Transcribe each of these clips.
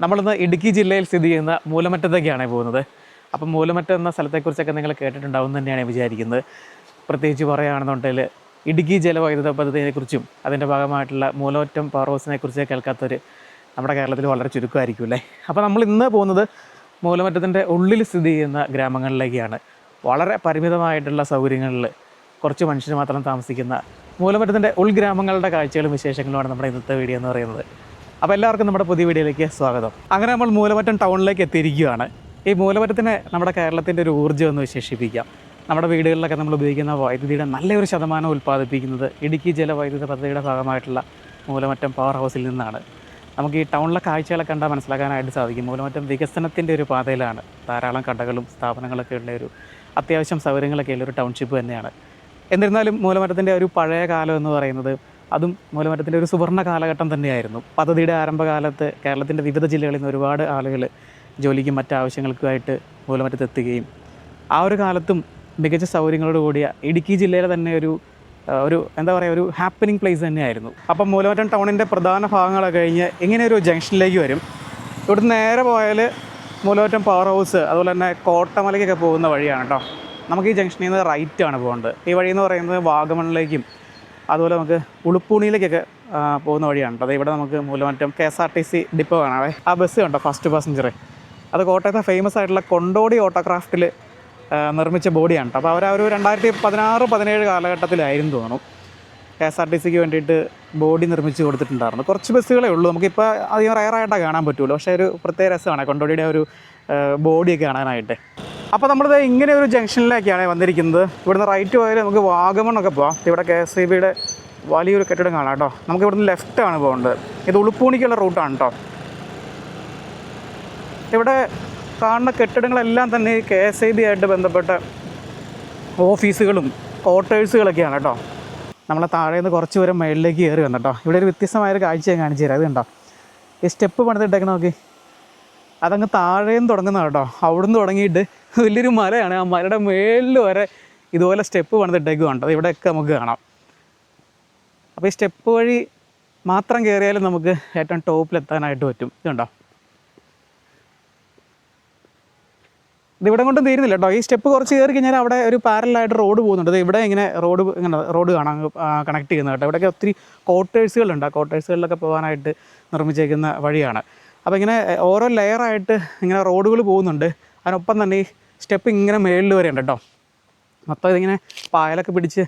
നമ്മളിന്ന് ഇടുക്കി ജില്ലയിൽ സ്ഥിതി ചെയ്യുന്ന മൂലമറ്റത്തേക്കാണ് പോകുന്നത്. അപ്പം മൂലമറ്റം എന്ന സ്ഥലത്തെക്കുറിച്ചൊക്കെ നിങ്ങൾ കേട്ടിട്ടുണ്ടാവും തന്നെയാണ് വിചാരിക്കുന്നത്. പ്രത്യേകിച്ച് പറയുകയാണെന്നുണ്ടെങ്കിൽ ഇടുക്കി ജലവൈദ്യുത പദ്ധതിയെക്കുറിച്ചും അതിന്റെ ഭാഗമായിട്ടുള്ള മൂലമറ്റം പവർ ഹൗസിനെ കുറിച്ച് കേൾക്കാത്തൊരു നമ്മുടെ കേരളത്തിൽ വളരെ ചുരുക്കമായിരിക്കും അല്ലേ? അപ്പോൾ നമ്മൾ ഇന്ന് പോകുന്നത് മൂലമറ്റത്തിന്റെ ഉള്ളിൽ സ്ഥിതി ചെയ്യുന്ന ഗ്രാമങ്ങളിലേക്കാണ്. വളരെ പരിമിതമായിട്ടുള്ള സൗകര്യങ്ങളിൽ കുറച്ച് മനുഷ്യർ മാത്രം താമസിക്കുന്ന മൂലമറ്റത്തിന്റെ ഉൾഗ്രാമങ്ങളുടെ കാഴ്ചകളും വിശേഷങ്ങളുമാണ് നമ്മുടെ ഇന്നത്തെ വീഡിയോ എന്ന് പറയുന്നത്. അപ്പോൾ എല്ലാവർക്കും നമ്മുടെ പുതിയ വീഡിയോയിലേക്ക് സ്വാഗതം. അങ്ങനെ നമ്മൾ മൂലമറ്റം ടൗണിലേക്ക് എത്തിയിരിക്കുകയാണ്. ഈ മൂലമറ്റത്തിന് നമ്മുടെ കേരളത്തിന്റെ ഒരു ഊർജം എന്ന് വിശേഷിപ്പിക്കാം. നമ്മുടെ വീടുകളിലൊക്കെ നമ്മൾ ഉപയോഗിക്കുന്ന വൈദ്യുതിയുടെ നല്ലൊരു ശതമാനം ഉൽപ്പാദിപ്പിക്കുന്നത് ഇടുക്കി ജലവൈദ്യുത പദ്ധതിയുടെ ഭാഗമായിട്ടുള്ള മൂലമറ്റം പവർ ഹൗസിൽ നിന്നാണ്. നമുക്ക് ഈ ടൗണിലെ കാഴ്ചകളൊക്കെ കണ്ടാൽ മനസ്സിലാക്കാനായിട്ട് സാധിക്കും. മൂലമറ്റം വികസനത്തിന്റെ ഒരു പാതയിലാണ്. ധാരാളം കടകളും സ്ഥാപനങ്ങളൊക്കെ ഉള്ള ഒരു അത്യാവശ്യം സൗകര്യങ്ങളൊക്കെ ഉള്ള ഒരു ടൗൺഷിപ്പ് തന്നെയാണ്. എന്നിരുന്നാലും മൂലമറ്റത്തിന്റെ ഒരു പഴയ കാലം എന്ന് പറയുന്നത് അതും മൂലമറ്റത്തിന്റെ ഒരു സുവർണ കാലഘട്ടം തന്നെയായിരുന്നു. പദ്ധതിയുടെ ആരംഭകാലത്ത് കേരളത്തിന്റെ വിവിധ ജില്ലകളിൽ നിന്ന് ഒരുപാട് ആളുകൾ ജോലിക്കും മറ്റാവശ്യങ്ങൾക്കുമായിട്ട് മൂലമറ്റത്ത് എത്തുകയും ആ ഒരു കാലത്തും മികച്ച സൗകര്യങ്ങളോട് കൂടിയ ഇടുക്കി ജില്ലയിലെ തന്നെ ഒരു ഒരു എന്താ പറയുക ഒരു ഹാപ്പനിങ് പ്ലേസ് തന്നെയായിരുന്നു. അപ്പം മൂലമറ്റം ടൗണിന്റെ പ്രധാന ഭാഗങ്ങളൊക്കെ കഴിഞ്ഞ് ഇങ്ങനെ ഒരു ജംഗ്ഷനിലേക്ക് വരും. ഇവിടെ നേരെ പോയാൽ മൂലമറ്റം പവർ ഹൗസ് അതുപോലെ തന്നെ കോട്ടമലയ്ക്കൊക്കെ പോകുന്ന വഴിയാണ് കേട്ടോ. നമുക്ക് ഈ ജംഗ്ഷനിൽ നിന്ന് റൈറ്റാണ് പോകേണ്ടത്. ഈ വഴി എന്ന് പറയുന്നത് വാഗമണിലേക്കും അതുപോലെ നമുക്ക് ഉളുപ്പൂണിയിലേക്കൊക്കെ പോകുന്ന വഴിയാണ് അത് ഇവിടെ നമുക്ക് Moolamattam K S R T C depot കാണാവേ. ആ ബസ് കണ്ടോ? ഫസ്റ്റ് പാസഞ്ചർ അത് കോട്ടയത്തെ ഫേമസ് ആയിട്ടുള്ള കൊണ്ടോടി ഓട്ടോക്രാഫ്റ്റിൽ നിർമ്മിച്ച ബോഡിയാണ് അപ്പോൾ അവർ ആ ഒരു രണ്ടായിരത്തി പതിനാറ് പതിനേഴ് കാലഘട്ടത്തിലായിരുന്നു തോന്നുന്നു. കെ എസ് ആർ ടി സിക്ക് വേണ്ടിയിട്ട് ബോഡി നിർമ്മിച്ച് കൊടുത്തിട്ടുണ്ടായിരുന്നു. കുറച്ച് ബസ്സുകളേ ഉള്ളൂ. നമുക്കിപ്പോൾ അധികം റയറായിട്ടാണ് കാണാൻ പറ്റുള്ളൂ പക്ഷേ ഒരു പ്രത്യേക രസമാണ് കൊണ്ടോടിയുടെ ഒരു ബോഡിയൊക്കെ കാണാനായിട്ട്. അപ്പോൾ നമ്മളിത് ഇങ്ങനെ ഒരു ജംഗ്ഷനിലേക്കാണ് വന്നിരിക്കുന്നത്. ഇവിടുന്ന് റൈറ്റ് പോയാൽ നമുക്ക് വാഗമണ്ണൊക്കെ പോവാം. ഇവിടെ കെ എസ് ഇ ബിയുടെ വലിയൊരു കെട്ടിടം കാണാം കേട്ടോ. നമുക്ക് ഇവിടുന്ന് ലെഫ്റ്റ് ആണ് പോകേണ്ടത്. ഇത് ഉളുപ്പൂണിക്കുള്ള റൂട്ടാണ് കേട്ടോ. ഇവിടെ കാണുന്ന കെട്ടിടങ്ങളെല്ലാം തന്നെ കെ എസ് ഐ ബി ആയിട്ട് ബന്ധപ്പെട്ട ഓഫീസുകളും ക്വാർട്ടേഴ്സുകളൊക്കെയാണ് കേട്ടോ. നമ്മളെ താഴെ നിന്ന് കുറച്ച് ദൂരം മേളിലേക്ക് കയറി വന്നു കേട്ടോ. ഇവിടെ ഒരു വ്യത്യസ്തമായൊരു കാഴ്ച കാണിച്ചു തരാം. അത് കണ്ടോ? ഈ സ്റ്റെപ്പ് പണിതിട്ടേക്ക് നോക്കി. അതങ്ങ് താഴേന്ന് തുടങ്ങുന്ന കേട്ടോ. അവിടുന്ന് തുടങ്ങിയിട്ട് വലിയൊരു മലയാണ്. ആ മലയുടെ മേളിൽ വരെ ഇതുപോലെ സ്റ്റെപ്പ് പണിതിട്ടേക്ക് കണ്ടത് ഇവിടെയൊക്കെ നമുക്ക് കാണാം. അപ്പോൾ ഈ സ്റ്റെപ്പ് വഴി മാത്രം കയറിയാലും നമുക്ക് ഏറ്റവും ടോപ്പിലെത്താനായിട്ട് പറ്റും. ഇതുണ്ടോ ഇതിവിടെ കൊണ്ടും തീരുന്നില്ല കേട്ടോ. ഈ സ്റ്റെപ്പ് കുറച്ച് കയറി കഴിഞ്ഞാൽ അവിടെ ഒരു പാരലായിട്ട് റോഡ് പോകുന്നുണ്ട്. ഇവിടെ ഇങ്ങനെ റോഡ് ഇങ്ങനെ റോഡ് കാണാൻ കണക്ട് ചെയ്യുന്നത് കേട്ടോ. ഇവിടെയൊക്കെ ഒത്തിരി ക്വാർട്ടേഴ്സുകളുണ്ട് ആ ക്വാർട്ടേഴ്സുകളിലൊക്കെ പോകാനായിട്ട് നിർമ്മിച്ചേക്കുന്ന വഴിയാണ്. അപ്പോൾ ഇങ്ങനെ ഓരോ ലെയറായിട്ട് ഇങ്ങനെ റോഡുകൾ പോകുന്നുണ്ട്. അതിനൊപ്പം തന്നെ ഈ സ്റ്റെപ്പ് ഇങ്ങനെ മേളിൽ വരെ ഉണ്ട് കേട്ടോ മൊത്തം ഇതിങ്ങനെ പായലൊക്കെ പിടിച്ച്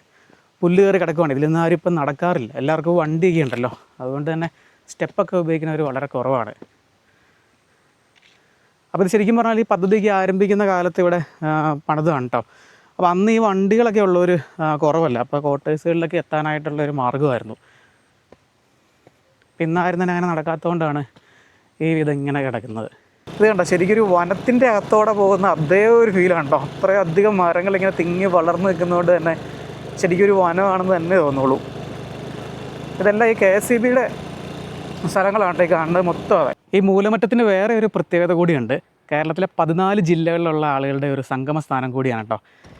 പുല്ല് കയറി കിടക്കുവാണ്. ഇതിലൊന്നും ആരും ഇപ്പം നടക്കാറില്ല. എല്ലാവർക്കും വണ്ടിയൊക്കെ ഉണ്ടല്ലോ. അതുകൊണ്ട് തന്നെ സ്റ്റെപ്പൊക്കെ ഉപയോഗിക്കുന്നവർ വളരെ കുറവാണ്. അപ്പോൾ ഇത് ശരിക്കും പറഞ്ഞാൽ ഈ പദ്ധതിക്ക് ആരംഭിക്കുന്ന കാലത്ത് ഇവിടെ പണിതാണ് കേട്ടോ അപ്പോൾ അന്ന് ഈ വണ്ടികളൊക്കെ ഉള്ളൊരു കുറവല്ല. അപ്പോൾ ക്വാർട്ടേഴ്സുകളിലൊക്കെ എത്താനായിട്ടുള്ള ഒരു മാർഗമായിരുന്നു ഇന്ന് തന്നെ അങ്ങനെ നടക്കാത്തതുകൊണ്ടാണ് ഈ വിധം ഇങ്ങനെ കിടക്കുന്നത്. ഇത് കണ്ടോ ശരിക്കൊരു വനത്തിന്റെ അകത്തോടെ പോകുന്ന അതേ ഒരു ഫീലാണ് കേട്ടോ അത്രയും അധികം മരങ്ങൾ ഇങ്ങനെ തിങ്ങി വളർന്നു നിൽക്കുന്നതുകൊണ്ട് തന്നെ ശരിക്കൊരു വനമാണെന്ന് തന്നെ തോന്നുള്ളൂ. ഇതെല്ലാം ഈ കെ എസ് ഇ ബിയുടെ സ്ഥലങ്ങളാണ് ഈ കാണുന്നത് മൊത്തം അതെ ഈ മൂലമറ്റത്തിന് വേറെ ഒരു പ്രത്യേകത കൂടിയുണ്ട്. കേരളത്തിലെ പതിനാല് ജില്ലകളിലുള്ള ആളുകളുടെ ഒരു സംഗമ സ്ഥാനം കൂടിയാണ് കേട്ടോ.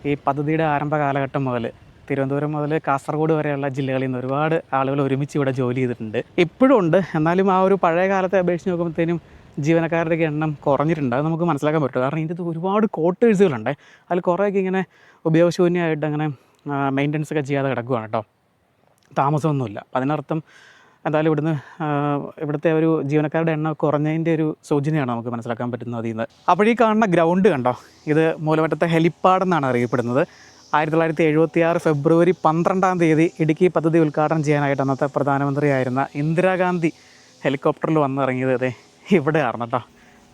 ഈ പദ്ധതിയുടെ ആരംഭ കാലഘട്ടം മുതൽ തിരുവനന്തപുരം മുതൽ കാസർഗോഡ് വരെയുള്ള ജില്ലകളിൽ നിന്ന് ഒരുപാട് ആളുകൾ ഒരുമിച്ച് ഇവിടെ ജോലി ചെയ്തിട്ടുണ്ട്. ഇപ്പോഴും ഉണ്ട്. എന്നാലും ആ ഒരു പഴയ കാലത്തെ അപേക്ഷിച്ച് നോക്കുമ്പോഴത്തേനും ജീവനക്കാരുടെ എണ്ണം കുറഞ്ഞിട്ടുണ്ട്. അത് നമുക്ക് മനസ്സിലാക്കാൻ പറ്റും. കാരണം ഇതിന്റെ ഒരുപാട് ക്വാർട്ടേഴ്സുകളുണ്ട്. അതിൽ കുറേയൊക്കെ ഇങ്ങനെ ഉപയോഗശൂന്യമായിട്ട് അങ്ങനെ മെയിന്റനൻസ് ഒക്കെ ചെയ്യാതെ കിടക്കുകയാണ് കേട്ടോ. താമസമൊന്നുമില്ല. അതിനർത്ഥം എന്തായാലും ഇവിടുന്ന് ഇവിടുത്തെ ഒരു ജീവനക്കാരുടെ എണ്ണം കുറഞ്ഞതിന്റെ ഒരു സൂചനയാണ് നമുക്ക് മനസ്സിലാക്കാൻ പറ്റുന്നത് അതിൽ നിന്ന്. അപ്പോൾ ഈ കാണുന്ന ഗ്രൗണ്ട് കണ്ടോ? ഇത് മൂലമറ്റത്തെ ഹെലിപ്പാഡ് എന്നാണ് അറിയപ്പെടുന്നത്. ആയിരത്തി തൊള്ളായിരത്തി എഴുപത്തി ആറ് ഫെബ്രുവരി പന്ത്രണ്ടാം തീയതി ഇടുക്കി പദ്ധതി ഉദ്ഘാടനം ചെയ്യാനായിട്ട് അന്നത്തെ പ്രധാനമന്ത്രിയായിരുന്ന ഇന്ദിരാഗാന്ധി ഹെലികോപ്റ്ററിൽ വന്നിറങ്ങിയത് അതെ ഇവിടെയാണ് കേട്ടോ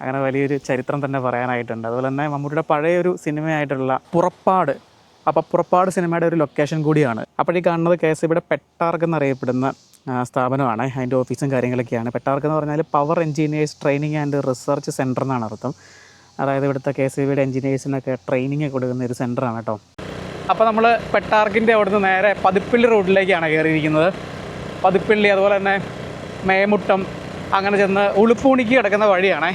അങ്ങനെ വലിയൊരു ചരിത്രം തന്നെ പറയാനായിട്ടുണ്ട്. അതുപോലെ തന്നെ മമ്മൂട്ടിയുടെ പഴയൊരു സിനിമയായിട്ടുള്ള പുറപ്പാട് അപ്പോൾ പുറപ്പാട് സിനിമയുടെ ഒരു ലൊക്കേഷൻ കൂടിയാണ്. അപ്പോൾ ഈ കാണുന്നത് കെ എസ് ഇവിടെ പെട്ടാർക്ക് എന്നറിയപ്പെടുന്ന സ്ഥാപനമാണ്. അതിന്റെ ഓഫീസും കാര്യങ്ങളൊക്കെയാണ്. പെട്ടാർക്ക് എന്ന് പറഞ്ഞാൽ power engineers training and research centre എന്നാണ് അർത്ഥം. അതായത് ഇവിടുത്തെ കെ സി ബിയുടെ എഞ്ചിനീയേഴ്സിനൊക്കെ ട്രെയിനിങ് കൊടുക്കുന്ന ഒരു സെന്ററാണ് കേട്ടോ. അപ്പോൾ നമ്മൾ പെട്ടാർക്കിന്റെ അവിടുന്ന് നേരെ പതിപ്പള്ളി റോഡിലേക്കാണ് കയറിയിരിക്കുന്നത്. പതിപ്പള്ളി അതുപോലെ തന്നെ മേമുട്ടം അങ്ങനെ ചെന്ന് ഉളുപ്പൂണിക്ക് കിടക്കുന്ന വഴിയാണേ.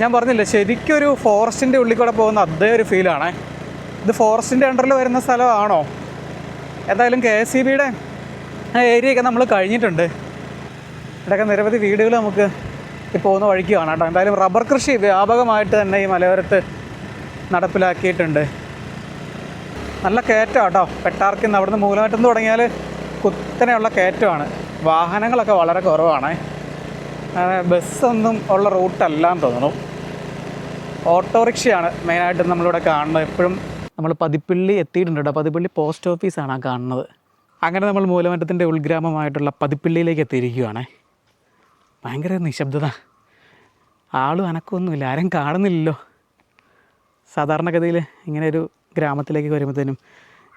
ഞാൻ പറഞ്ഞില്ല ശരിക്കും ഒരു ഫോറസ്റ്റിന്റെ ഉള്ളിൽ കൂടെ പോകുന്ന അതേ ഒരു ഫീലാണേ ഇത് ഫോറസ്റ്റിന്റെ അണ്ടറിൽ വരുന്ന സ്ഥലമാണോ? എന്തായാലും കെ എസ് സി ബിയുടെ ഏരിയയൊക്കെ നമ്മൾ കഴിഞ്ഞിട്ടുണ്ട്. ഇവിടെയൊക്കെ നിരവധി വീടുകൾ നമുക്ക് ഈ പോകുന്ന വഴിക്ക് കാണാം കേട്ടോ. എന്തായാലും റബ്ബർ കൃഷി വ്യാപകമായിട്ട് തന്നെ ഈ മലയോരത്ത് നടപ്പിലാക്കിയിട്ടുണ്ട്. നല്ല കയറ്റം കേട്ടോ പെട്ടാർക്കിൽ നിന്ന് അവിടുന്ന് മൂലമറ്റം തുടങ്ങിയാൽ കുത്തനെയുള്ള കയറ്റമാണ്. വാഹനങ്ങളൊക്കെ വളരെ കുറവാണ്. ബസ്സൊന്നും ഉള്ള റൂട്ടല്ലാന്ന് തോന്നുന്നു. ഓട്ടോറിക്ഷയാണ് മെയിനായിട്ട് നമ്മളിവിടെ കാണുന്നത്. എപ്പോഴും നമ്മൾ പതിപ്പള്ളി എത്തിയിട്ടുണ്ട് കേട്ടോ. പതിപ്പള്ളി പോസ്റ്റ് ഓഫീസാണ് ആ കാണുന്നത്. അങ്ങനെ നമ്മൾ മൂലമറ്റത്തിന്റെ ഉൾഗ്രാമമായിട്ടുള്ള പതിപ്പള്ളിയിലേക്ക് എത്തിയിരിക്കുകയാണ് ഭയങ്കര നിശബ്ദത. ആളും അനക്കൊന്നുമില്ല. ആരും കാണുന്നില്ലല്ലോ. സാധാരണഗതിയിൽ ഇങ്ങനെ ഒരു ഗ്രാമത്തിലേക്ക് വരുമ്പോഴത്തേനും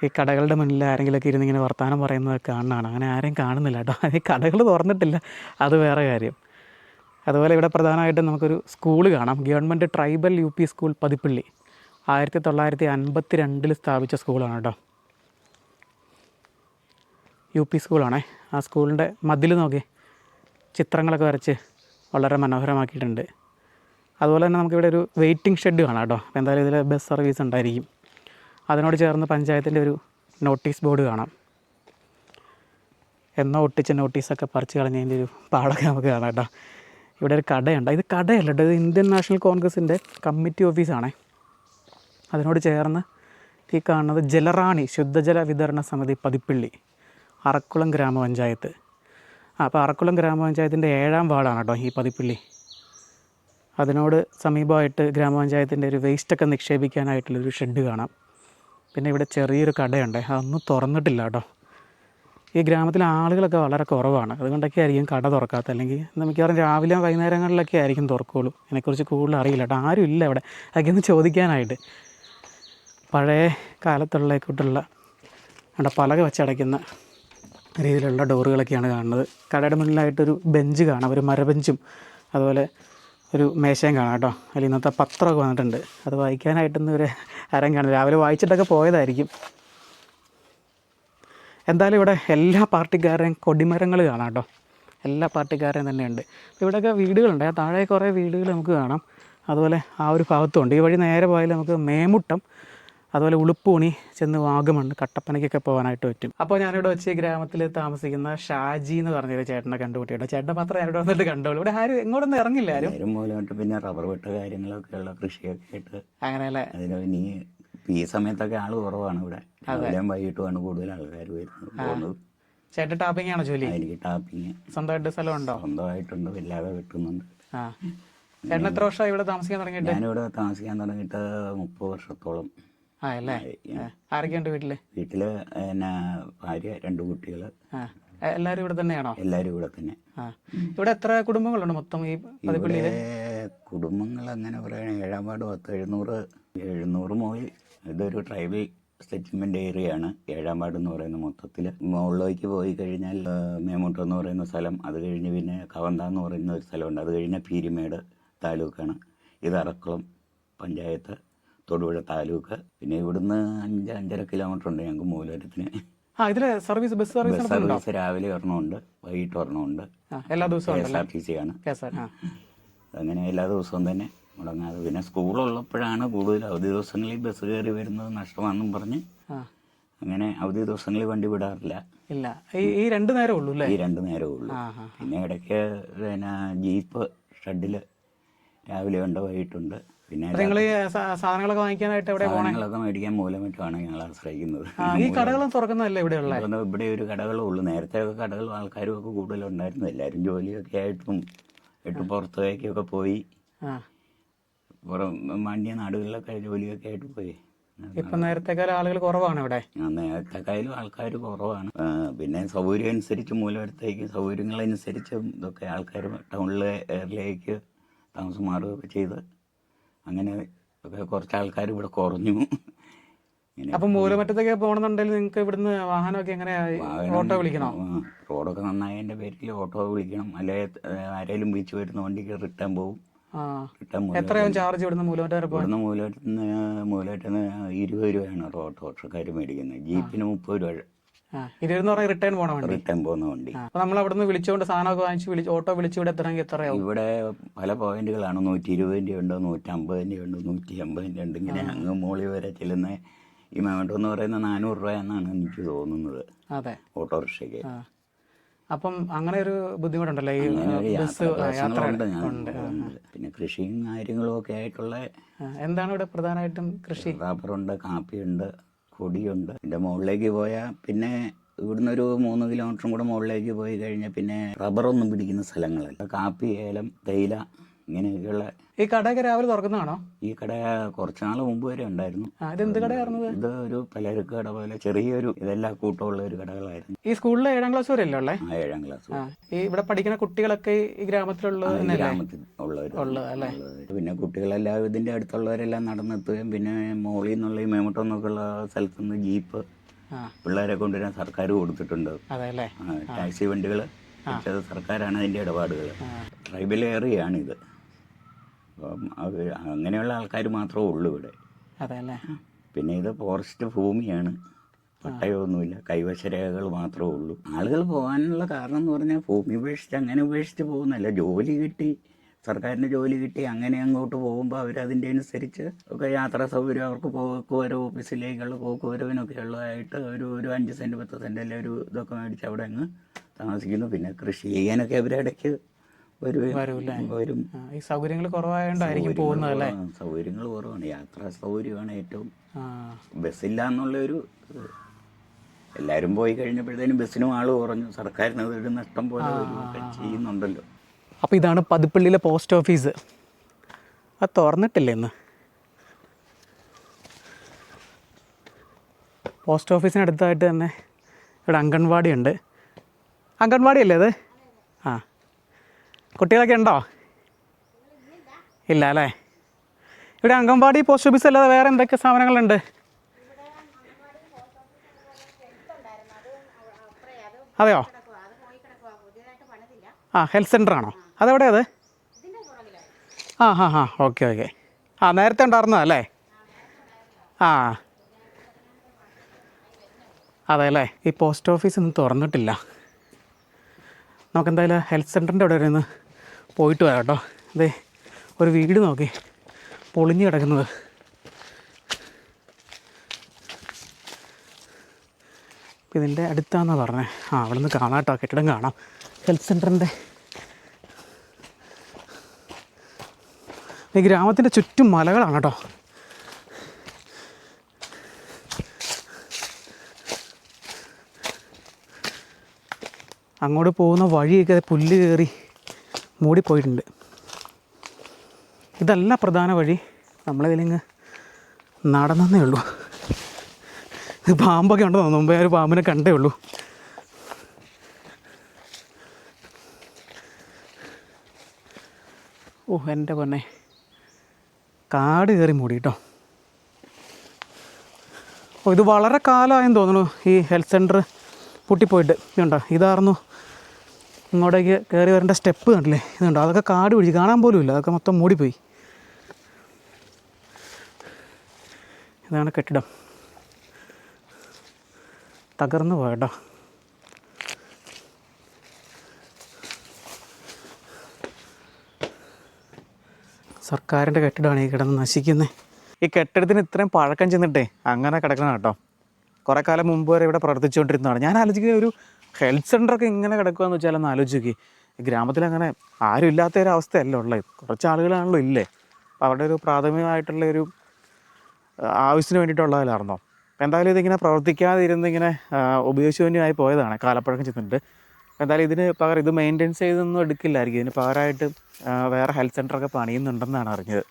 ഈ കടകളുടെ മുന്നിൽ ആരെങ്കിലുമൊക്കെ ഇരുന്ന് ഇങ്ങനെ വർത്തമാനം പറയുന്നത് കാണുന്നതാണ് അങ്ങനെ ആരെയും കാണുന്നില്ല കേട്ടോ. ഈ കടകൾ തുറന്നിട്ടില്ല. അത് വേറെ കാര്യം. അതുപോലെ ഇവിടെ പ്രധാനമായിട്ടും നമുക്കൊരു സ്കൂൾ കാണാം. Government tribal U P school Pathippally. ആയിരത്തി തൊള്ളായിരത്തി അൻപത്തി രണ്ടിൽ സ്ഥാപിച്ച സ്കൂളാണ് കേട്ടോ. യു പി സ്കൂളാണേ. ആ സ്കൂളിന്റെ മതിൽ നോക്കി ചിത്രങ്ങളൊക്കെ വരച്ച് വളരെ മനോഹരമാക്കിയിട്ടുണ്ട്. അതുപോലെ തന്നെ നമുക്കിവിടെ ഒരു വെയിറ്റിംഗ് ഷെഡ് കാണാം കേട്ടോ. എന്തായാലും ഇതിൽ ബസ് സർവീസ് ഉണ്ടായിരിക്കും. അതിനോട് ചേർന്ന് പഞ്ചായത്തിന്റെ ഒരു നോട്ടീസ് ബോർഡ് കാണാം. എന്നോ ഒട്ടിച്ച നോട്ടീസൊക്കെ പറിച്ച് കളഞ്ഞതിന്റെ ഒരു പാടൊക്കെ നമുക്ക് കാണാം കേട്ടോ. ഇവിടെ ഒരു കടയുണ്ട്. ഇത് കടയല്ല കേട്ടോ. ഇത് ഇന്ത്യൻ നാഷണൽ കോൺഗ്രസിന്റെ കമ്മിറ്റി ഓഫീസാണേ. അതിനോട് ചേർന്ന് ഈ കാണുന്നത് ജലറാണി ശുദ്ധജല വിതരണ സമിതി പതിപ്പിള്ളി അറക്കുളം ഗ്രാമപഞ്ചായത്ത്. അപ്പോൾ അറക്കുളം ഗ്രാമപഞ്ചായത്തിന്റെ ഏഴാം വാർഡാണ് കേട്ടോ ഈ പതിപ്പിള്ളി. അതിനോട് സമീപമായിട്ട് ഗ്രാമപഞ്ചായത്തിന്റെ ഒരു വേസ്റ്റൊക്കെ നിക്ഷേപിക്കാനായിട്ടുള്ളൊരു ഷെഡ് കാണാം. പിന്നെ ഇവിടെ ചെറിയൊരു കടയുണ്ട്. അതൊന്നും തുറന്നിട്ടില്ല കേട്ടോ. ഈ ഗ്രാമത്തിലെ ആളുകളൊക്കെ വളരെ കുറവാണ്. അതുകൊണ്ടൊക്കെ ആയിരിക്കും കട തുറക്കാത്ത അല്ലെങ്കിൽ മിക്കവാറും രാവിലെ വൈകുന്നേരങ്ങളിലൊക്കെ ആയിരിക്കും തുറക്കുള്ളൂ. ഇതിനെക്കുറിച്ച് കൂടുതൽ അറിയില്ല കേട്ടോ. ആരും ഇല്ല ഇവിടെ. അതൊക്കെ ഒന്ന് ചോദിക്കാനായിട്ട്. പഴയ കാലത്തുള്ള കൂട്ടുള്ള അവിടെ പലക വെച്ചടയ്ക്കുന്ന രീതിയിലുള്ള ഡോറുകളൊക്കെയാണ് കാണുന്നത്. കടയുടെ മുന്നിലായിട്ടൊരു ബെഞ്ച് കാണാം. ഒരു മരബെഞ്ചും അതുപോലെ ഒരു മേശയും കാണാം കേട്ടോ. അതിൽ ഇന്നത്തെ പത്രമൊക്കെ വന്നിട്ടുണ്ട്. അത് വായിക്കാനായിട്ടൊന്നും ഒരു ആരും കാണില്ല രാവിലെ വായിച്ചിട്ടൊക്കെ പോയതായിരിക്കും. എന്തായാലും ഇവിടെ എല്ലാ പാർട്ടിക്കാരെയും കൊടിമരങ്ങൾ കാണാം കേട്ടോ. എല്ലാ പാർട്ടിക്കാരെയും തന്നെയുണ്ട്. ഇവിടെയൊക്കെ വീടുകളുണ്ട്. ആ താഴെ കുറേ വീടുകൾ നമുക്ക് കാണാം. അതുപോലെ ആ ഒരു ഭാഗത്തുണ്ട്. ഈ വഴി നേരെ പോയാൽ നമുക്ക് മേമുട്ടം അതുപോലെ ഉളുപ്പൂണി ചെന്ന് വാഗമണ് കട്ടപ്പനയ്ക്കൊക്കെ പോകാനായിട്ട് പറ്റും. അപ്പോൾ ഞാനിവിടെ വെച്ച് ഗ്രാമത്തിൽ താമസിക്കുന്ന ഷാജി എന്ന് പറഞ്ഞൊരു ചേട്ടനെ കണ്ടുപിട്ടിയുടെ ചേട്ടൻ മാത്രമേ ഞാനിവിടെ വന്നിട്ട് കണ്ടുള്ളൂ. ഇവിടെ ആരും എങ്ങോട്ടൊന്നും ഇറങ്ങില്ല ആരും. മൂലമായിട്ട് പിന്നെ റബ്ബർ വെട്ട് കാര്യങ്ങളൊക്കെ ഉള്ള കൃഷിയൊക്കെ ആയിട്ട് അങ്ങനെയല്ലേ? അതിന് ഇനി ഈ സമയത്തൊക്കെ ആൾ കുറവാണ് ഇവിടെ. രാവിലെയും വൈകിട്ടുമാണ് കൂടുതൽ ആൾക്കാർ വരുന്നത് പോകുന്നത്. ചേട്ടൻ ടാപ്പിംഗ് ആണോ ജോലി? എനിക്ക് ടാപ്പിംഗ്. സ്വന്തമായിട്ട് സ്ഥലമുണ്ടോ സ്വന്തമായിട്ടുണ്ട് വല്ലാതെ കിട്ടുന്നുണ്ട് ചേട്ടൻ എത്ര വർഷമായി ഇവിടെ താമസിക്കാൻ തുടങ്ങിയിട്ട്? ഞാനിവിടെ താമസിക്കാൻ തുടങ്ങിയിട്ട് മുപ്പത് വർഷത്തോളം. ആരൊക്കെയുണ്ട് വീട്ടിൽ? വീട്ടിൽ പിന്നെ ഭാര്യ രണ്ട് കുട്ടികൾ എല്ലാരും എല്ലാവരും ഇവിടെ തന്നെയാണോ? എല്ലാരും ഇവിടെ തന്നെ. ഇവിടെ എത്ര കുടുംബങ്ങളുണ്ട് മൊത്തം ഈ പതിപ്പള്ളിയിൽ? കുടുംബങ്ങൾ അങ്ങനെ പറയണ ഏഴാം വാർഡ് പത്ത് എഴുന്നൂറ് എഴുന്നൂറ് മുകളിൽ. ഇതൊരു ട്രൈബൽ സെറ്റിൽമെന്റ് ഏരിയ ആണ് ഏഴാം വാർഡ് എന്ന് പറയുന്ന മൊത്തത്തിൽ മുകളിലേക്ക് പോയി കഴിഞ്ഞാൽ മേമൂട്ടം എന്ന് പറയുന്ന സ്ഥലം അത് കഴിഞ്ഞ് പിന്നെ കവന്ത എന്ന് പറയുന്ന ഒരു സ്ഥലമുണ്ട്. അത് കഴിഞ്ഞാൽ പീരിമേട് താലൂക്കാണ്. ഇത് അറക്കുളം പഞ്ചായത്ത് തൊടുപുഴ താലൂക്ക്. പിന്നെ ഇവിടുന്ന് അഞ്ച് അഞ്ചര കിലോമീറ്റർ ഉണ്ട് ഞങ്ങൾക്ക് മൂലവരത്തിന് ആ service bus service bus service രാവിലെ ഒരെണ്ണമുണ്ട് വൈകിട്ട് ഒരെണ്ണമുണ്ട്. എല്ലാ ദിവസവും K S R T C ആണ്. അങ്ങനെ എല്ലാ ദിവസവും തന്നെ മുടങ്ങാതെ. പിന്നെ സ്കൂളുള്ളപ്പോഴാണ് കൂടുതൽ അവധി ദിവസങ്ങളിൽ ബസ് കയറി വരുന്നത് നഷ്ടമാണെന്നും പറഞ്ഞ് അങ്ങനെ അവധി ദിവസങ്ങളിൽ വണ്ടി വിടാറില്ല. ഇല്ല. ഈ രണ്ട് നേരം ഉള്ളൂ അല്ലേ? ഈ രണ്ട് നേരമേ ഉള്ളൂ. പിന്നെ ഇടയ്ക്ക് പിന്നെ ജീപ്പ് ഷെഡിൽ രാവിലെ ഉണ്ട് വൈകിട്ടുണ്ട്. പിന്നെ നിങ്ങൾ സാധനങ്ങളൊക്കെ വാങ്ങിക്കാനായിട്ട് എവിടെ സാധനങ്ങളൊക്കെ മേടിക്കാൻ മൂലമറ്റുമാണ് ഞങ്ങൾ ആശ്രയിക്കുന്നത് ഈ കടകളും തുറക്കുന്നതല്ലേ ഇവിടെ ഉള്ളത് ഇവിടെ ഒരു കടകളേ ഉള്ളൂ. നേരത്തെ ഒക്കെ കടകളും ആൾക്കാരും ഒക്കെ കൂടുതലുണ്ടായിരുന്നു. എല്ലാവരും ജോലിയൊക്കെ ആയിട്ടും എട്ട് പുറത്തേക്കൊക്കെ പോയി. പുറം മാന്യ നാടുകളിലൊക്കെ ജോലിയൊക്കെ ആയിട്ട് പോയി. ഇപ്പൊ നേരത്തെക്കാലം ആളുകൾ കുറവാണ് ഇവിടെ. ആ, നേരത്തെക്കായാലും ആൾക്കാർ കുറവാണ്. പിന്നെ സൗകര്യം അനുസരിച്ച് മൂലവരത്തേക്ക് സൗകര്യങ്ങളനുസരിച്ച് ഇതൊക്കെ ആൾക്കാർ ടൗണിലെ ഏറിലേക്ക് താമസം മാറുകയൊക്കെ ചെയ്ത് അങ്ങനെ കുറച്ച് ആൾക്കാർ ഇവിടെ കുറഞ്ഞു. അപ്പൊ മൂലമറ്റത്തൊക്കെ പോകണമെന്നുണ്ടെങ്കിൽ നിങ്ങൾക്ക് ഇവിടുന്ന് വാഹനമൊക്കെ എങ്ങനെ ഓട്ടോ വിളിക്കണോ? റോഡൊക്കെ നന്നായതിന്റെ പേരിൽ ഓട്ടോ വിളിക്കണം. അല്ലെങ്കിൽ ആരെങ്കിലും വിളിച്ചു വരുന്ന വണ്ടിക്ക് റിട്ടേൺ പോകും എത്രയാവും ചാർജ് ഇവിടുന്ന് മൂലമറ്റം വരെ പോകാൻ? ഇവിടുന്ന് മൂലമറ്റ മൂലവരത്തുനിന്ന് ഇരുപത് രൂപയാണ് ഓട്ടോറിക്ഷക്കാർ മേടിക്കുന്നത്. ജീപ്പിന് മുപ്പത് രൂപ ആ ഇരുപതെന്ന് പറഞ്ഞാൽ റിട്ടേൺ പോണ വണ്ടി. റിട്ടേൺ പോകുന്ന വണ്ടി. അപ്പൊ നമ്മൾ അവിടുന്ന് വിളിച്ചുകൊണ്ട് സാധനമൊക്കെ വാങ്ങിച്ച് വിളിച്ച് ഓട്ടോ വിളിച്ച് ഇവിടെ എത്തണമെങ്കിൽ എത്രയാവും ഇവിടെ പല പോയിന്റുകളാണ്. നൂറ്റി ഇരുപതിന്റെ ഉണ്ട്? നൂറ്റമ്പതിന്റെ ഉണ്ട്? നൂറ്റി അമ്പതിന്റെ ഉണ്ട്. ഇങ്ങനെ അങ്ങ് മോളി വരെ ചെല്ലുന്ന ഈ മൗണ്ട് എന്ന് പറയുന്ന നാനൂറ് രൂപ എന്നാണ് എനിക്ക് തോന്നുന്നത്. അതെ. ഓട്ടോറിക്ഷയ്ക്ക്. അപ്പം അങ്ങനെ ഒരു ബുദ്ധിമുട്ടുണ്ടല്ലോ? ഈ ബസ് യാത്ര ഉണ്ട്. പിന്നെ കൃഷിയും കാര്യങ്ങളും ഒക്കെ ആയിട്ടുള്ള എന്താണ് ഇവിടെ പ്രധാനമായിട്ടും കൃഷി? റബ്ബറുണ്ട് കാപ്പിയുണ്ട്. കൊടിയുണ്ട്. എന്റെ മുകളിലേക്ക് പോയാൽ പിന്നെ ഇവിടുന്ന് ഒരു മൂന്ന് കിലോമീറ്ററും കൂടെ മുകളിലേക്ക് പോയി കഴിഞ്ഞാൽ പിന്നെ റബ്ബറൊന്നും പിടിക്കുന്ന സ്ഥലങ്ങളല്ല. കാപ്പി ഏലം തേയില ഇങ്ങനെയൊക്കെയുള്ള ഈ കടയൊക്കെ രാവിലെ തുറക്കുന്നതാണോ? ഈ കട കുറച്ച് നാൾ മുമ്പ് വരെ ഉണ്ടായിരുന്നു. ആ ഇതെന്ത് കടയായിരുന്നത് ഇത് ഒരു പലചരക്ക് കട പോലെ ചെറിയൊരു ഇതെല്ലാം കൂട്ടമുള്ള ഒരു കടകളായിരുന്നു. ഈ സ്കൂളിൽ ഏഴാം ക്ലാസ് വരെ അല്ലേ ആ ഏഴാം ക്ലാസ് ഈ ഇവിടെ പഠിക്കുന്ന കുട്ടികളൊക്കെ ഈ ഗ്രാമത്തിലുള്ള ഗ്രാമത്തിൽ ഉള്ളവർ പിന്നെ കുട്ടികളെല്ലാം ഇതിന്റെ അടുത്തുള്ളവരെല്ലാം നടന്നെത്തുകയും പിന്നെ മോളിൽ നിന്നുള്ള ഈ മേമുട്ടം എന്നൊക്കെയുള്ള സ്ഥലത്തു നിന്ന് ജീപ്പ് പിള്ളേരെ കൊണ്ടുവരാൻ സർക്കാർ കൊടുത്തിട്ടുണ്ട്. ടാക്സി വണ്ടികൾ സർക്കാരാണ് അതിന്റെ ഇടപാടുകൾ ട്രൈബൽ ഏറിയാണ് ഇത്. അപ്പം അത് അങ്ങനെയുള്ള ആൾക്കാർ മാത്രമേ ഉള്ളൂ ഇവിടെ. അതെ അല്ലേ പിന്നെ ഇത് ഫോറസ്റ്റ് ഭൂമിയാണ്. പട്ടയമൊന്നുമില്ല കൈവശ രേഖകൾ മാത്രമേ ഉള്ളൂ. ആളുകൾ പോകാനുള്ള കാരണം എന്ന് പറഞ്ഞാൽ ഭൂമി ഉപേക്ഷിച്ച് അങ്ങനെ ഉപേക്ഷിച്ച് പോകുന്നല്ല ജോലി കിട്ടി സർക്കാരിന് ജോലി കിട്ടി അങ്ങനെ അങ്ങോട്ട് പോകുമ്പോൾ അവരതിന്റെ അനുസരിച്ച് ഒക്കെ യാത്രാ സൗകര്യം അവർക്ക് പോക്കുവരവ് ഓഫീസിലേക്കുള്ള പോക്കുവരവിനൊക്കെ ഉള്ളതായിട്ട് ഒരു ഒരു അഞ്ച് സെന്റ് പത്ത് സെന്റ് അല്ലെങ്കിൽ ഒരു ഇതൊക്കെ മേടിച്ച് അവിടെ അങ്ങ് താമസിക്കുന്നു. പിന്നെ കൃഷി ചെയ്യാനൊക്കെ അവരിടയ്ക്ക് വരും വരൂല്ലേ? വരും. ഈ സൗകര്യങ്ങൾ കുറവായതുകൊണ്ടായിരിക്കും പോകുന്നത് അല്ലേ? സൗകര്യങ്ങൾ കുറവാണ്. യാത്രാ സൗകര്യമാണ് ഏറ്റവും. ബസ് ബസ്സില്ല എന്നുള്ള ഒരു എല്ലാവരും പോയി കഴിഞ്ഞപ്പോഴത്തേനും ബസ്സിനും ആൾ കുറഞ്ഞു. സർക്കാരിന് അതൊരു നഷ്ടം പോലെ ചെയ്യുന്നുണ്ടല്ലോ. അപ്പോൾ ഇതാണ് പതിപ്പള്ളിയിലെ പോസ്റ്റ് ഓഫീസ്. അത് തുറന്നിട്ടില്ല ഇന്ന്? പോസ്റ്റ് ഓഫീസിനടുത്തായിട്ട് തന്നെ ഇവിടെ അംഗൻവാടി ഉണ്ട് അംഗൻവാടി അല്ലേ അത്? കുട്ടികളൊക്കെ ഉണ്ടോ? ഇല്ല അല്ലേ? ഇവിടെ അംഗൻവാടി പോസ്റ്റ് ഓഫീസ് അല്ലാതെ വേറെ എന്തൊക്കെ സ്ഥാപനങ്ങളുണ്ട് അതെയോ? ആ ഹെൽത്ത് സെന്റർ ആണോ? അതെവിടെ അത്? ആ ഹാ ഹാ. Okay okay. ആ നേരത്തെ ഉണ്ടായിരുന്നതല്ലേ ആ. അതെ അല്ലേ? ഈ പോസ്റ്റ് ഓഫീസ് ഇന്ന് തുറന്നിട്ടില്ല. നമുക്ക് എന്തായാലും ഹെൽത്ത് സെന്ററിന്റെ അവിടെ വരെ ഒന്ന് പോയിട്ട് വരാം കേട്ടോ. അതെ ഒരു വീട് നോക്കി. പൊളിഞ്ഞു കിടക്കുന്നത്. ഇതിന്റെ അടുത്താണെന്നാണ് പറഞ്ഞത് ആ അവിടെ നിന്ന് കാണാം കേട്ടോ. കെട്ടിടം കാണാം. ഹെൽത്ത് സെന്ററിന്റെ ഈ ഗ്രാമത്തിന്റെ ചുറ്റും മലകളാണ് കേട്ടോ. അങ്ങോട്ട് പോകുന്ന വഴിയൊക്കെ പുല്ല് കയറി മൂടിപ്പോയിട്ടുണ്ട്. ഇതല്ല പ്രധാന വഴി. നമ്മളിതിലിങ്ങ് നടന്നേ ഉള്ളൂ. ഇത് പാമ്പൊക്കെ ഉണ്ടെന്ന് മുമ്പേ ഒരു പാമ്പിനെ കണ്ടേ ഉള്ളൂ. ഓ എന്റെ പൊന്നെ. കാട് കയറി മൂടി കേട്ടോ ഓ ഇത് വളരെ കാലമായെന്ന് തോന്നുന്നു ഈ ഹെൽത്ത് സെന്റർ പൊട്ടിപ്പോയിട്ട്. ഇതുണ്ടോ? ഇതായിരുന്നു ഇങ്ങോട്ടേക്ക് കയറി വരേണ്ട സ്റ്റെപ്പ് കണ്ടില്ലേ? ഇതുണ്ടോ? അതൊക്കെ കാട് പിടിച്ച് കാണാൻ പോലും ഇല്ല. അതൊക്കെ മൊത്തം മൂടിപ്പോയി. ഇതാണ് കെട്ടിടം. തകർന്നു പോയട്ടോ സർക്കാരിന്റെ കെട്ടിടമാണ് ഈ കിടന്ന് നശിക്കുന്നത് ഈ കെട്ടിടത്തിന് ഇത്രയും പഴക്കം ചെന്നിട്ടേ അങ്ങനെ കിടക്കണം കേട്ടോ. കുറേ കാലം മുമ്പ് വരെ ഇവിടെ പ്രവർത്തിച്ചുകൊണ്ടിരുന്നതാണ്. ഞാൻ ആലോചിക്കുന്ന ഒരു ഹെൽത്ത് സെന്ററൊക്കെ ഇങ്ങനെ കിടക്കുകയെന്ന് വെച്ചാൽ ഒന്ന് ആലോചിക്കുക അങ്ങനെ ആരും ഇല്ലാത്ത ഒരു അവസ്ഥയല്ല ഉള്ളത്. കുറച്ച് ആളുകളാണല്ലോ ഇല്ലേ? അപ്പോൾ അവിടെ ഒരു പ്രാഥമികമായിട്ടുള്ള ഒരു ആവശ്യത്തിന് വേണ്ടിയിട്ടുള്ളതിലായിരുന്നോ? അപ്പോൾ എന്തായാലും ഇതിങ്ങനെ പ്രവർത്തിക്കാതെ ഇരുന്ന് ഇങ്ങനെ ഉപയോഗശൂന്യമായി പോയതാണ്. കാലപ്പഴക്കം ചെന്നിട്ട് എന്തായാലും ഇതിന് പകരം ഇത് മെയിന്റെയിൻസ് ചെയ്തൊന്നും എടുക്കില്ലായിരിക്കും. ഇതിന് പകരമായിട്ട് വേറെ ഹെൽത്ത് സെന്ററൊക്കെ പണിയുന്നുണ്ടെന്നാണ് അറിഞ്ഞത്.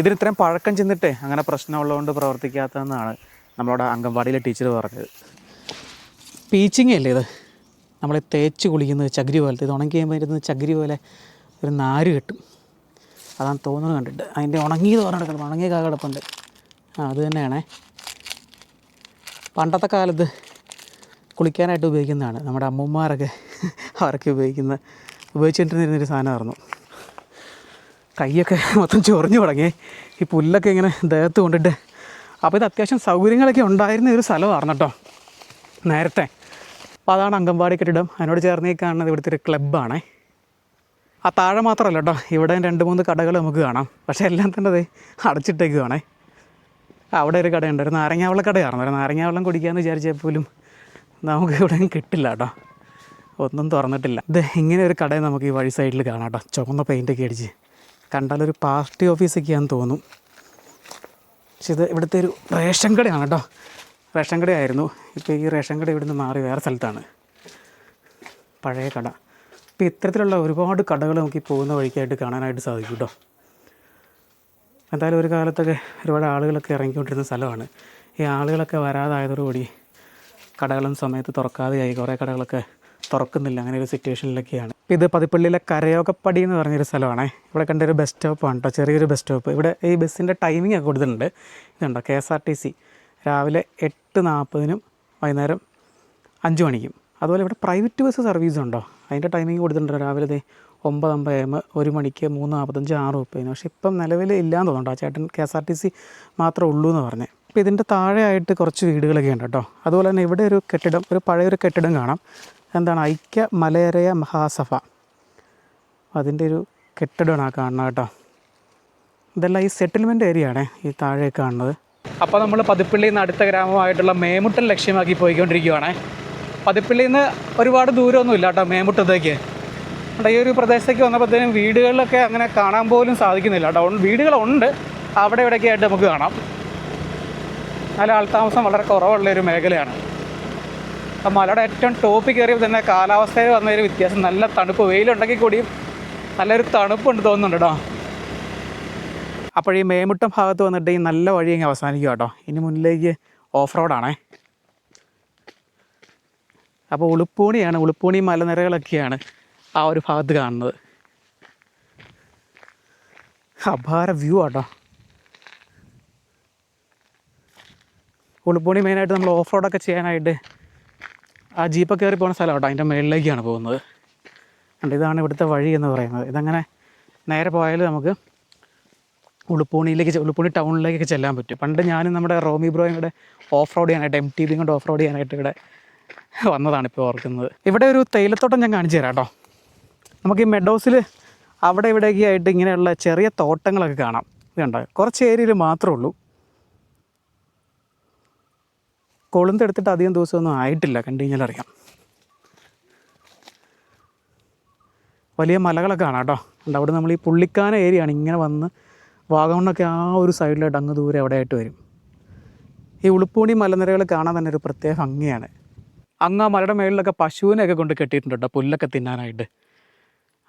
ഇതിന് ഇത്രയും പഴക്കം ചെന്നിട്ടേ അങ്ങനെ പ്രശ്നമുള്ളതുകൊണ്ട് പ്രവർത്തിക്കാത്തതെന്നാണ് നമ്മളോട് അംഗൻവാടിയിലെ ടീച്ചർ പറഞ്ഞത്. പീച്ചിങ് അല്ലേ ഇത്? നമ്മൾ തേച്ച് കുളിക്കുന്നത് ചകിരി പോലത്തെ ഇത് ഉണങ്ങി കഴിയുമ്പോൾ ഇരുന്ന് ചകിരി പോലെ ഒരു നാര് കിട്ടും. അതാണ് തോന്നുന്നത് കണ്ടിട്ട്. അതിന്റെ ഉണങ്ങിയത് പറഞ്ഞ കിടക്കണം ഉണങ്ങിയ കാ കിടപ്പുണ്ട്. ആ അത് തന്നെയാണേ. പണ്ടത്തെ കാലത്ത് കുളിക്കാനായിട്ട് ഉപയോഗിക്കുന്നതാണ്. നമ്മുടെ അമ്മൂമ്മമാരൊക്കെ അവരൊക്കെ ഉപയോഗിക്കുന്ന ഉപയോഗിച്ചുകൊണ്ടിരുന്നൊരു സാധനമായിരുന്നു. കൈയൊക്കെ മൊത്തം ചൊറിഞ്ഞു തുടങ്ങി. ഈ പുല്ലൊക്കെ ഇങ്ങനെ ദേഹത്ത് കൊണ്ടിട്ട്. അപ്പോൾ ഇത് അത്യാവശ്യം സൗകര്യങ്ങളൊക്കെ ഉണ്ടായിരുന്ന ഒരു സ്ഥലമായിരുന്നു കേട്ടോ. നേരത്തെ. അപ്പോൾ അതാണ് അംഗൻവാടി കെട്ടിടം. അതിനോട് ചേർന്ന് കാണുന്നത് ഇവിടുത്തെ ഒരു ക്ലബാണ് ആ താഴെ മാത്രമല്ല കേട്ടോ ഇവിടെ രണ്ട് മൂന്ന് കടകൾ നമുക്ക് കാണാം. പക്ഷേ എല്ലാം തന്നെ ദേ അടച്ചിട്ടേക്കുവാണേ. അവിടെ ഒരു കടയുണ്ട്. ഒരു നാരങ്ങാവെള്ള കടയാണ് ഒരു നാരങ്ങാവെള്ളം കുടിക്കാമെന്ന് വിചാരിച്ചാൽ പോലും നമുക്ക് ഇവിടെ കിട്ടില്ല കേട്ടോ ഒന്നും തുറന്നിട്ടില്ല. ഇത് ഇങ്ങനെ ഒരു കടയെ നമുക്ക് ഈ വഴി സൈഡിൽ കാണാം കേട്ടോ ചുവന്ന പെയിന്റൊക്കെ അടിച്ച്. കണ്ടാലൊരു പാർട്ടി ഓഫീസൊക്കെയാണെന്ന് തോന്നും. പക്ഷെ ഇത് ഇവിടുത്തെ ഒരു റേഷൻ കടയാണ് കേട്ടോ റേഷൻ കടയായിരുന്നു ഇപ്പോൾ ഈ റേഷൻ കട ഇവിടുന്ന് മാറി വേറെ സ്ഥലത്താണ്. പഴയ കട. അപ്പോൾ ഇത്തരത്തിലുള്ള ഒരുപാട് കടകൾ നമുക്ക് ഈ പോകുന്ന വഴിക്കായിട്ട് കാണാനായിട്ട് സാധിക്കും കേട്ടോ എന്തായാലും ഒരു കാലത്തൊക്കെ ഒരുപാട് ആളുകളൊക്കെ ഇറങ്ങിക്കൊണ്ടിരുന്ന സ്ഥലമാണ്. ഈ ആളുകളൊക്കെ വരാതായതോടുകൂടി കടകളും സമയത്ത് തുറക്കാതെയായി. കുറേ കടകളൊക്കെ തുറക്കുന്നില്ല. അങ്ങനെ ഒരു സിറ്റുവേഷനിലൊക്കെയാണ്. ഇത് പതിപ്പള്ളിയിലെ കരയോഗപ്പടി എന്ന് പറഞ്ഞൊരു സ്ഥലമാണ്. ഇവിടെ കണ്ട ഒരു ബസ് സ്റ്റോപ്പാണ് കേട്ടോ ചെറിയൊരു ബസ് സ്റ്റോപ്പ്. ഇവിടെ ഈ ബസ്സിന്റെ ടൈമിംഗ് ഒക്കെ കൊടുത്തിട്ടുണ്ട്. ഇതുണ്ടോ? K S R T C. രാവിലെ എട്ട് നാൽപ്പതിനും വൈകുന്നേരം അഞ്ച് മണിക്കും. അതുപോലെ ഇവിടെ പ്രൈവറ്റ് ബസ് സർവീസ് ഉണ്ടോ? അതിന്റെ ടൈമിംഗ് കൊടുത്തിട്ടുണ്ട് രാവിലെ ദേ ഒമ്പത് അമ്പത് എം ഒരു മണിക്ക് മൂന്ന് നാൽപ്പത്തഞ്ച് ആറ് മുപ്പതിന്. പക്ഷേ ഇപ്പം നിലവിൽ ഇല്ലാന്ന് തോന്നുന്നുണ്ട്? ചേട്ടൻ K S R T C മാത്രമേ ഉള്ളൂ എന്ന് പറഞ്ഞ്. അപ്പോൾ ഇതിന്റെ താഴെയായിട്ട് കുറച്ച് വീടുകളൊക്കെ ഉണ്ട് കേട്ടോ. അതുപോലെ തന്നെ ഇവിടെ ഒരു കെട്ടിടം ഒരു പഴയൊരു കെട്ടിടം കാണാം. എന്താണ്? ഐക്യ മലയരയ മഹാസഭ. അതിന്റെ ഒരു കെട്ടിടമാണ് ആ കാണുന്നത് കേട്ടോ. ഇതെല്ലാം ഈ സെറ്റിൽമെന്റ് ഏരിയ ആണേ ഈ താഴെ കാണുന്നത്. അപ്പോൾ നമ്മൾ പതിപ്പള്ളിയിൽ നിന്ന് അടുത്ത ഗ്രാമമായിട്ടുള്ള മേമുട്ടൽ ലക്ഷ്യമാക്കി പോയിക്കൊണ്ടിരിക്കുകയാണ് പതിപ്പള്ളിയിൽ നിന്ന് ഒരുപാട് ദൂരമൊന്നും ഇല്ല കേട്ടോ മേമുട്ടത്തേക്ക്. ഈ ഒരു പ്രദേശത്തേക്ക് വന്നപ്പോഴത്തേനും വീടുകളിലൊക്കെ അങ്ങനെ കാണാൻ പോലും സാധിക്കുന്നില്ല കേട്ടോ. വീടുകളുണ്ട്. അവിടെ ഇവിടെയൊക്കെ ആയിട്ട് നമുക്ക് കാണാം. നല്ല ആൾത്താമസം വളരെ കുറവുള്ള ഒരു മേഖലയാണ്. അപ്പം മലയുടെ ഏറ്റവും ടോപ്പിൽ കയറിയപ്പോൾ തന്നെ കാലാവസ്ഥയിൽ വന്നൊരു വ്യത്യാസം. നല്ല തണുപ്പ്. വെയിലുണ്ടെങ്കിൽ കൂടിയും നല്ലൊരു തണുപ്പുണ്ട് തോന്നുന്നുണ്ട് കേട്ടോ. അപ്പോൾ ഈ മേമുട്ടം ഭാഗത്ത് വന്നിട്ട് ഈ നല്ല വഴി അങ്ങ് അവസാനിക്കും കേട്ടോ. ഇനി മുന്നിലേക്ക് ഓഫ് റോഡാണേ അപ്പോൾ ഉളുപ്പൂണിയാണ് ഉളുപ്പൂണി മലനിരകളൊക്കെയാണ് ആ ഒരു ഭാഗത്ത് കാണുന്നത്. അപാര വ്യൂ ആട്ടോ. ഉളുപ്പൂണി മെയിനായിട്ട് നമ്മൾ ഓഫ് റോഡൊക്കെ ചെയ്യാനായിട്ട് ആ ജീപ്പ് കയറി പോകുന്ന സ്ഥലം കേട്ടോ അതിന്റെ മുകളിലേക്കാണ് പോകുന്നത്. കണ്ടോ ഇതാണ് ഇവിടുത്തെ വഴി എന്ന് പറയുന്നത്. ഇതങ്ങനെ നേരെ പോയാൽ നമുക്ക് ഉളുപ്പൂണിയിലേക്ക് ഉളുപ്പൂണി ടൗണിലേക്കൊക്കെ ചെല്ലാൻ പറ്റും. പണ്ട് ഞാനും നമ്മുടെ റോമി ബ്രോയും കൂടെ ഓഫ് റോഡ് ചെയ്യാനായിട്ട് എം ടി ബി കൊണ്ട് ഓഫ് റോഡ് ചെയ്യാനായിട്ട് ഇവിടെ വന്നതാണ് ഇപ്പോൾ ഓർക്കുന്നത്. ഇവിടെ ഒരു തേയിലത്തോട്ടം ഞാൻ കാണിച്ചു തരാം കേട്ടോ. നമുക്ക് ഈ മെഡോസിൽ അവിടെ ഇവിടെയൊക്കെ ആയിട്ട് ഇങ്ങനെയുള്ള ചെറിയ തോട്ടങ്ങളൊക്കെ കാണാം. ഇതുണ്ട് കുറച്ച് ഏരിയയിൽ മാത്രമേ ഉള്ളൂ. കൊളുന്തെടുത്തിട്ട് അധികം ദിവസമൊന്നും ആയിട്ടില്ല കണ്ടു കഴിഞ്ഞാൽ അറിയാം. വലിയ മലകളൊക്കെ കാണാം കേട്ടോ. അവിടെ നമ്മൾ ഈ പുള്ളിക്കാന ഏരിയയാണ് ഇങ്ങനെ വന്ന് വാഗമണ്ണൊക്കെ ആ ഒരു സൈഡിലായിട്ട് അങ്ങ് ദൂരെ എവിടെയായിട്ട് വരും. ഈ ഉളുപ്പൂണി മലനിരകൾ കാണാൻ തന്നെ ഒരു പ്രത്യേക ഭംഗിയാണ്. അങ്ങ് ആ മലയുടെ മേളിലൊക്കെ പശുവിനെയൊക്കെ കൊണ്ട് കെട്ടിയിട്ടുണ്ട് കേട്ടോ പുല്ലൊക്കെ തിന്നാനായിട്ട്.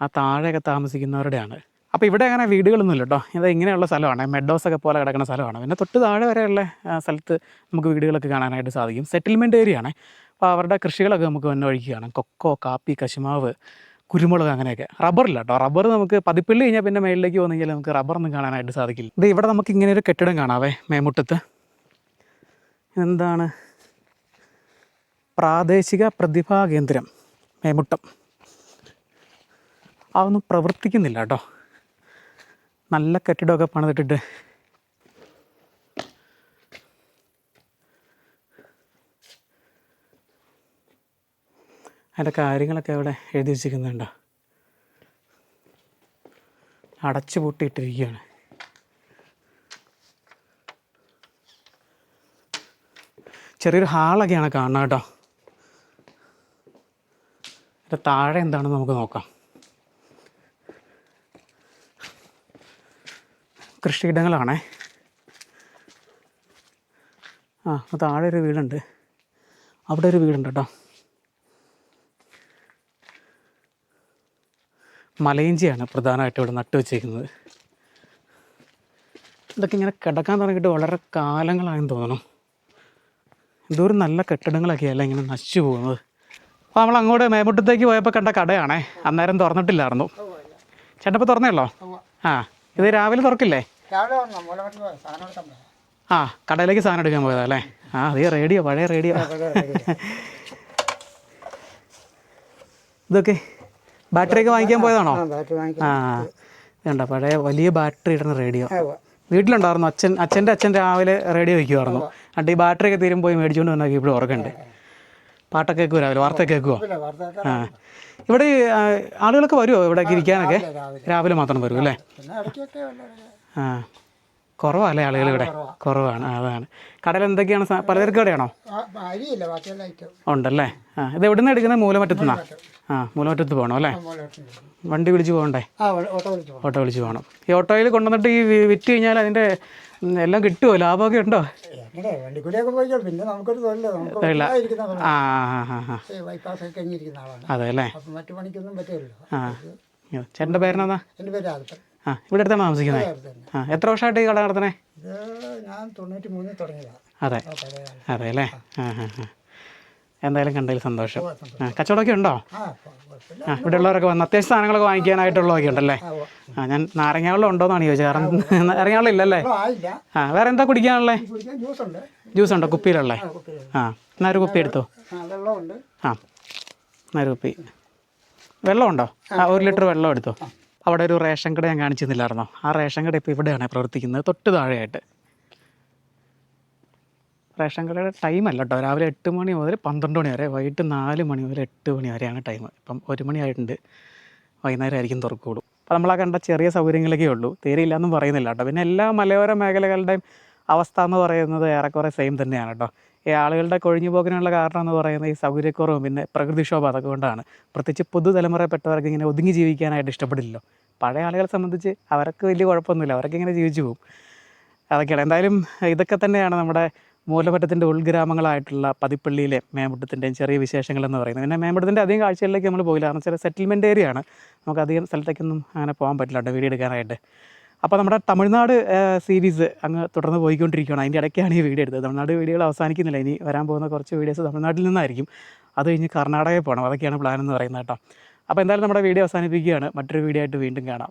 ആ താഴെയൊക്കെ താമസിക്കുന്നവരുടെയാണ്. അപ്പോൾ ഇവിടെ അങ്ങനെ വീടുകളൊന്നുമില്ല കേട്ടോ. ഇത് ഇങ്ങനെയുള്ള സ്ഥലമാണ്. മെഡോസൊക്കെ പോലെ കിടക്കുന്ന സ്ഥലമാണ്. പിന്നെ തൊട്ട് താഴെ വരെയുള്ള സ്ഥലത്ത് നമുക്ക് വീടുകളൊക്കെ കാണാനായിട്ട് സാധിക്കും. സെറ്റിൽമെന്റ് ഏരിയ ആണ്. അപ്പോൾ അവരുടെ കൃഷികളൊക്കെ നമുക്ക് വന്ന വഴിക്ക് കൊക്കോ കാപ്പി കശുമാവ് കുരുമുളക് അങ്ങനെയൊക്കെ. റബ്ബറില്ല കേട്ടോ റബ്ബർ നമുക്ക് പതിപ്പിള്ളി കഴിഞ്ഞാൽ പിന്നെ മേളിലേക്ക് കഴിഞ്ഞാൽ നമുക്ക് റബ്ബറൊന്നും കാണാനായിട്ട് സാധിക്കില്ല. ഇത് ഇവിടെ നമുക്ക് ഇങ്ങനെ ഒരു കെട്ടിടം കാണാവേ മേമുട്ടത്ത് എന്താണ്? പ്രാദേശിക പ്രതിഭാ കേന്ദ്രം മേമുട്ടം. അതൊന്നും പ്രവർത്തിക്കുന്നില്ല കേട്ടോ. നല്ല കെട്ടിടമൊക്കെ പണിതിട്ടിട്ട് അതിന്റെ കാര്യങ്ങളൊക്കെ അവിടെ എഴുതി വെച്ചിരിക്കുന്നുണ്ടോ? അടച്ചു പൂട്ടിയിട്ടിരിക്കുകയാണ്. ചെറിയൊരു ഹാളൊക്കെയാണ് കാണുന്നത് കേട്ടോ. അതിന്റെ താഴെ എന്താണെന്ന് നമുക്ക് നോക്കാം. കൃഷിയിടങ്ങളാണേ. ആ താഴെ ഒരു വീടുണ്ട്. അവിടെ ഒരു വീടുണ്ട് കേട്ടോ. മലയിഞ്ചിയാണ് പ്രധാനമായിട്ട് ഇവിടെ നട്ടു വെച്ചിരിക്കുന്നത്. ഇതൊക്കെ ഇങ്ങനെ കിടക്കാൻ തുടങ്ങിയിട്ട് വളരെ കാലങ്ങളായെന്ന് തോന്നണം എന്തോരം നല്ല കെട്ടിടങ്ങളൊക്കെയല്ല ഇങ്ങനെ നശിച്ചു പോകുന്നത്. അപ്പോൾ നമ്മൾ അങ്ങോട്ട് മേമുട്ടത്തേക്ക് പോയപ്പോൾ കണ്ട കടയാണേ. അന്നേരം തുറന്നിട്ടില്ലായിരുന്നു. ചേട്ടൻ ഇപ്പോൾ ആ ഇത് രാവിലെ തുറക്കില്ലേ. ആ കടയിലേക്ക് സാധനം എടുക്കാൻ പോയതാ അല്ലേ? ആ അതേ റേഡിയോ പഴയ റേഡിയോ. ഇതൊക്കെ ബാറ്ററി ഒക്കെ വാങ്ങിക്കാൻ പോയതാണോ? ആ വേണ്ട പഴയ വലിയ ബാറ്ററി ഇടുന്ന റേഡിയോ. വീട്ടിലുണ്ടായിരുന്നു അച്ഛൻ അച്ഛന്റെ അച്ഛൻ രാവിലെ റേഡിയോ വയ്ക്കുമായിരുന്നു എന്നിട്ട് ഈ ബാറ്ററി ഒക്കെ തീരും പോയി മേടിച്ചുകൊണ്ട് വന്നാൽ ഇവിടെ ഉറക്കുണ്ട്. പാട്ടൊക്കെ കേൾക്കുമോ രാവിലെ? വാർത്ത കേൾക്കുമോ ആ. ഇവിടെ ആളുകളൊക്കെ വരുമോ ഇവിടെ ഇരിക്കാനൊക്കെ? രാവിലെ മാത്രം വരും അല്ലേ? ആ. കുറവല്ലേ ആളുകൾ ഇവിടെ? കുറവാണ് അതാണ്. കടൽ എന്തൊക്കെയാണ് പലചരക്ക് കടയാണോ? ഉണ്ടല്ലേ? ആ ഇത് എവിടെ നിന്ന് എടുക്കുന്നത് മൂലമറ്റത്തുനിന്നാ ആ മൂലമറ്റത്ത് പോകണം അല്ലേ? വണ്ടി വിളിച്ച് പോകണ്ടേ? ഓട്ടോ വിളിച്ചു പോകണം. ഈ ഓട്ടോയിൽ കൊണ്ടുവന്നിട്ട് ഈ വിറ്റ് കഴിഞ്ഞാൽ അതിന്റെ എല്ലാം കിട്ടുമോ ലാഭമൊക്കെ ഉണ്ടോ? പിന്നെ നമുക്കൊരു ആ അതെ അല്ലേ? മറ്റു പണിക്കൊന്നും പറ്റില്ലല്ലോ ആ. ചേട്ടന്റെ പേരെന്നാ? എന്റെ പേര് ആൽപ്പൻ ആ ഇവിടെ അടുത്താണ് താമസിക്കുന്നത്. ആ എത്ര വർഷമായിട്ട് ഈ കട നടത്തണേ ഞാൻ തൊണ്ണൂറ്റി മൂന്നിൽ തുടങ്ങിയതാണ് അതെ. അതെ അല്ലേ? ആ ആ ആ. എന്തായാലും കണ്ടതിൽ സന്തോഷം. ആ കച്ചവടമൊക്കെ ഉണ്ടോ? ആ ഇവിടെ ഉള്ളവരൊക്കെ വന്ന് അത്യാവശ്യം സാധനങ്ങളൊക്കെ വാങ്ങിക്കാനായിട്ടുള്ളതൊക്കെ ഉണ്ടല്ലേ? ആ ഞാൻ നാരങ്ങ വെള്ളം ഉണ്ടോയെന്നാണ് ചോദിച്ചത്. കാരണം നാരങ്ങ വെള്ളം ഇല്ലല്ലേ? ആ വേറെ എന്താ കുടിക്കാനുള്ളത് ജ്യൂസ് ഉണ്ട് കുപ്പിയിലുള്ളേ? ആ എന്നാ ഒരു കുപ്പി എടുത്തോ? ആ എന്നാ ഒരു കുപ്പി. വെള്ളമുണ്ടോ? ആ ഒരു ലിറ്റർ വെള്ളം എടുത്തോ? അവിടെ ഒരു റേഷൻ കട ഞാൻ കാണിച്ചിരുന്നില്ലായിരുന്നോ? ആ റേഷൻ കട ഇപ്പോൾ ഇവിടെയാണ് പ്രവർത്തിക്കുന്നത് തൊട്ട് താഴെയായിട്ട്. റേഷൻ കടയുടെ ടൈം അല്ല കേട്ടോ രാവിലെ എട്ട് മണി മുതൽ പന്ത്രണ്ട് മണി വരെ വൈകിട്ട് നാല് മണി മുതൽ എട്ട് മണി വരെയാണ് ടൈം ഇപ്പം ഒരു മണി ആയിട്ടുണ്ട്. വൈകുന്നേരം ആയിരിക്കും തുറക്കുള്ളൂ. അപ്പോൾ നമ്മളാ കണ്ട ചെറിയ സൗകര്യങ്ങളൊക്കെ ഉള്ളൂ. തീരെ ഇല്ലയെന്നും പറയുന്നില്ല കേട്ടോ. പിന്നെ എല്ലാ മലയോര മേഖലകളുടെയും അവസ്ഥ എന്ന് പറയുന്നത് ഏറെക്കുറെ സെയിം തന്നെയാണ് കേട്ടോ. ഈ ആളുകളുടെ കൊഴിഞ്ഞു പോക്കിനുള്ള കാരണം എന്ന് പറയുന്നത് ഈ സൗകര്യക്കുറവും പിന്നെ പ്രകൃതിക്ഷോഭം അതൊക്കെ കൊണ്ടാണ്. പ്രത്യേകിച്ച് പുതുതലമുറപ്പെട്ടവർക്ക് ഇങ്ങനെ ഒതുങ്ങി ജീവിക്കാനായിട്ട് ഇഷ്ടപ്പെടില്ലല്ലോ. പഴയ ആളുകളെ സംബന്ധിച്ച് അവർക്ക് വലിയ കുഴപ്പമൊന്നുമില്ല. അവർക്ക് ഇങ്ങനെ ജീവിച്ചു പോകും. അതൊക്കെയാണ്. എന്തായാലും ഇതൊക്കെ തന്നെയാണ് നമ്മുടെ മൂലമറ്റത്തിന്റെ ഉൾഗ്രാമങ്ങളായിട്ടുള്ള പതിപ്പള്ളിയിലെ മേമ്പുട്ടത്തിന്റെയും ചെറിയ വിശേഷങ്ങൾ എന്ന് പറയുന്നത്. പിന്നെ മേമ്പുട്ടത്തിന്റെ അധികം കാഴ്ചകളിലേക്ക് നമ്മൾ പോയില്ല കാരണം ചില സെറ്റിൽമെന്റ് ഏരിയ ആണ്. നമുക്ക് അധികം സ്ഥലത്തേക്കൊന്നും അങ്ങനെ പോകാൻ പറ്റില്ല കേട്ടോ വീഡിയോ എടുക്കാനായിട്ട്. അപ്പോൾ നമ്മുടെ തമിഴ്നാട് സീരീസ് അങ്ങ് തുടർന്ന് പോയിക്കൊണ്ടിരിക്കുകയാണ്. അതിന്റെ ഇടയ്ക്കാണ് ഈ വീഡിയോ എടുത്തത്. തമിഴ്നാട് വീഡിയോകൾ അവസാനിക്കുന്നില്ല. ഇനി വരാൻ പോകുന്ന കുറച്ച് വീഡിയോസ് തമിഴ്നാട്ടിൽ നിന്നായിരിക്കും. അത് കഴിഞ്ഞ് കർണാടകയിൽ പോകണം. അതൊക്കെയാണ് പ്ലാൻ എന്ന് പറയുന്നത് കേട്ടോ. അപ്പോൾ എന്തായാലും നമ്മുടെ വീഡിയോ അവസാനിപ്പിക്കുകയാണ്. മറ്റൊരു വീഡിയോ ആയിട്ട് വീണ്ടും കാണാം.